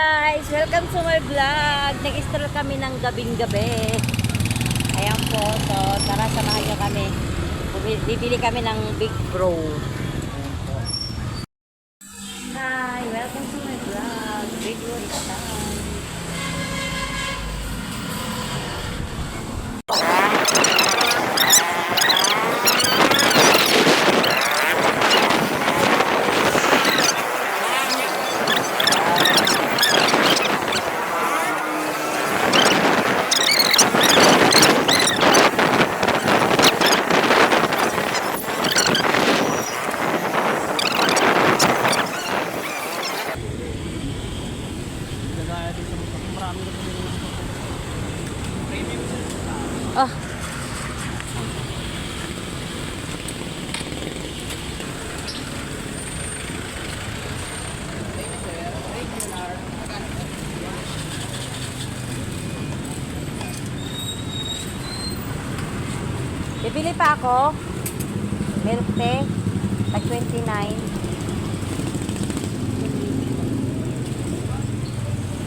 guys! Welcome to my vlog! Nag-stroll kami ng gabing gabi. Ayan po. So, tara samahan nyo kami. Bibili kami ng Big Bro. Hi! Welcome to my vlog. Big Bro is time. Ah. Bibili pa ako. Milk tea. Tag 29.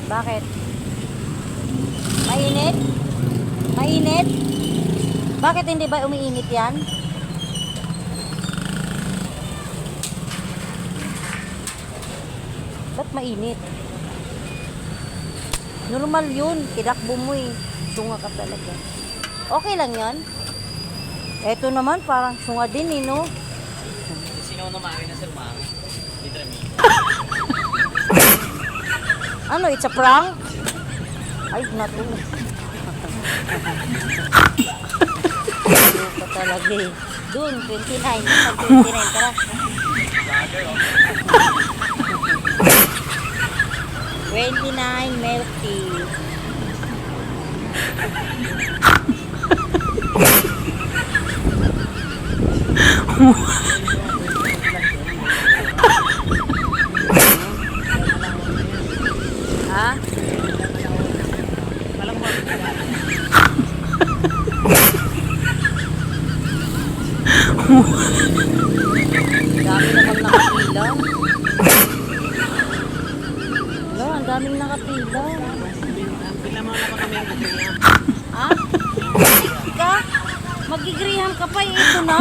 Bakit? Mainit? Mainit? Bakit hindi ba umiinit yan? Ba't mainit? Normal yun. Tinakbo mo eh. Sunga ka talaga. Okay lang yan. Eto naman, parang sunga din eh, no? Sino na maaari na sir, ma'am? Dito na Ano, it's a prank? Ay, nato. Talaga eh. Doon, 29. Saan 29? Tara. Twenty-nine milk tea. Ha? Dami naman nakapila. Wala, ang daming nakapila. Pila mga na kami ang Ha? ka? Magigriham ka pa, eh. ito na.